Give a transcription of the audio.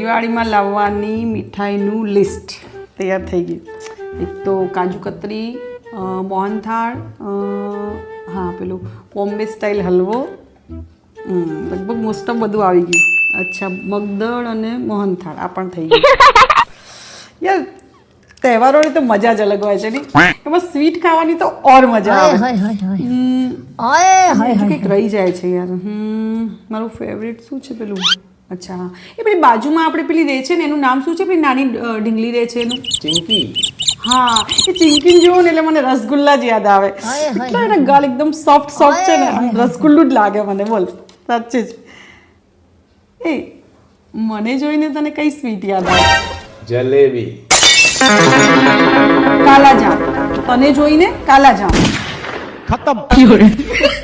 દિવાળીમાં લાવવાની મીઠાઈનું લિસ્ટ તૈયાર થઈ ગયું. એક તો કાજુ કતરી મોહનથાળ હા પેલું બોમ્બે સ્ટાઇલ હલવો. લગભગ મોસ્ટ ઓફ બધું આવી ગયું. અચ્છા મગદળ અને મોહનથાળ આ પણ થઈ ગયું. યાર તહેવારોની તો મજા જ અલગ હોય છે ને. એમાં સ્વીટ ખાવાની તો ઓર મજા આવે. હમ, કંઈક રહી જાય છે યાર. હમ મારું ફેવરેટ શું છે પેલું? અચ્છા. એ પેલી બાજુમાં આપણે પેલી રહે છે ને એનું નામ શું છે? પેલી નાની ઢીંગલી રહે છે એનું. ચિંકી. હા એ ચિંકી જોઉં ને એટલે મને રસગુલ્લા જ યાદ આવે. એટલા એના ગાલ એકદમ સોફ્ટ સોફ્ટ છે ને. રસગુલ્લું જ લાગે મને બોલ. સાચે જ. એ મને જોઈને તને કઈ સ્વીટ યાદ આવે? જલેબી. કાલાજામ. તને જોઈને કાલાજામ. ખતમ.